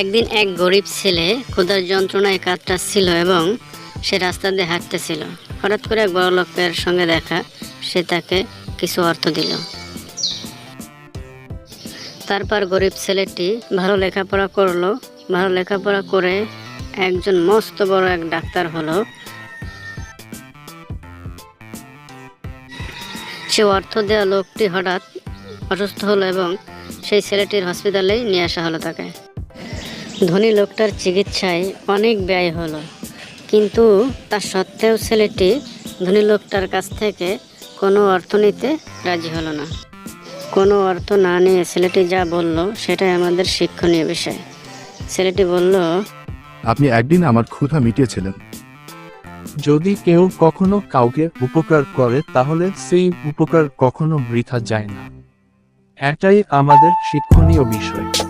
একদিন এক গরিব ছেলে ক্ষুধার যন্ত্রণায় কাতরাচ্ছিল এবং সে রাস্তা দিয়ে হাঁটতেছিল। হঠাৎ করে এক বড় লোকের সঙ্গে দেখা, সে তাকে কিছু অর্থ দিল। তারপর গরিব ছেলেটি ভালো লেখাপড়া করল। ভালো লেখাপড়া করে একজন মস্ত বড় এক ডাক্তার হলো। সে অর্থ দেওয়া লোকটি হঠাৎ অসুস্থ হলো এবং সেই ছেলেটির হসপিটালেই নিয়ে আসা হলো তাকে। ধনী লোকটার চিকিৎসায় অনেক ব্যয় হলো। কিন্তু তা সত্ত্বেও ছেলেটি ধনী লোকটার কাছ থেকে কোনো অর্থ নিতে রাজি হলো না। কোনো অর্থ না নিয়ে ছেলেটি যা বলল সেটাই আমাদের শিক্ষণীয় বিষয়। ছেলেটি বলল আপনি একদিন আমার ক্ষুধা মিটিয়েছিলেন। যদি কেউ কখনো কাউকে উপকার করে তাহলে সেই উপকার কখনো বৃথা যায় না। এটাই আমাদের শিক্ষণীয় বিষয়।